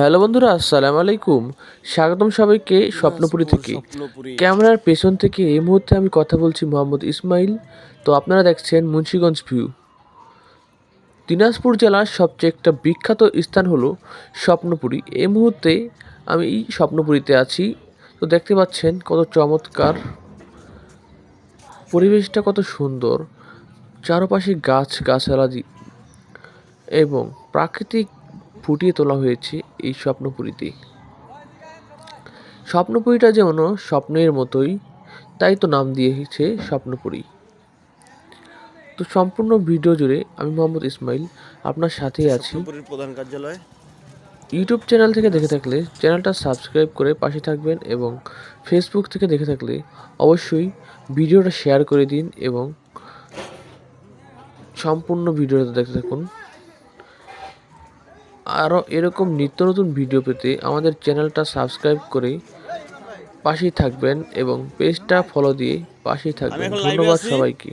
Hello বন্ধুরা আসসালামু আলাইকুম। স্বাগতম সবাইকে স্বপ্নপুরী থেকে। ক্যামেরার পেছন থেকে এই মুহূর্তে আমি কথা বলছি মোহাম্মদ ইসমাইল। তো আপনারা দেখছেন মুন্সিগঞ্জ ভিউ। দিনাজপুর জেলার সবচেয়ে একটা বিখ্যাত স্থান হলো স্বপ্নপুরী। এই মুহূর্তে আমি স্বপ্নপুরীতে আছি। তো দেখতে পাচ্ছেন কত চমৎকার পরিবেশটা কত সুন্দর। চারপাশে গাছ গাছালা দি- এবং প্রাকৃতিক ফুটিয়ে তোলা হয়েছে এই স্বপ্নপুরীতে। স্বপ্নপুরীটা যেমন স্বপ্নের মতোই তাই তো নাম দিয়েছে স্বপ্নপুরী। তো সম্পূর্ণ ভিডিও জুড়ে আমি মোহাম্মদ ইসমাইল আপনার সাথেই আছি। প্রধান কার্যালয়। ইউটিউব চ্যানেল থেকে দেখে থাকলে চ্যানেলটা সাবস্ক্রাইব করে পাশে থাকবেন এবং ফেসবুক থেকে দেখে থাকলে অবশ্যই ভিডিওটা শেয়ার করে দিন এবং সম্পূর্ণ ভিডিওটা দেখতে থাকুন। আরও এরকম নিত্য নতুন ভিডিও পেতে আমাদের চ্যানেলটা সাবস্ক্রাইব করে পাশেই থাকবেন এবং পেজটা ফলো দিয়ে পাশেই থাকবেন। ধন্যবাদ সবাইকে।